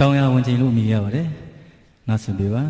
တောင်ရဝင်ချိန်လို့မြည်ရပါတယ်ငါဆိုပြပါ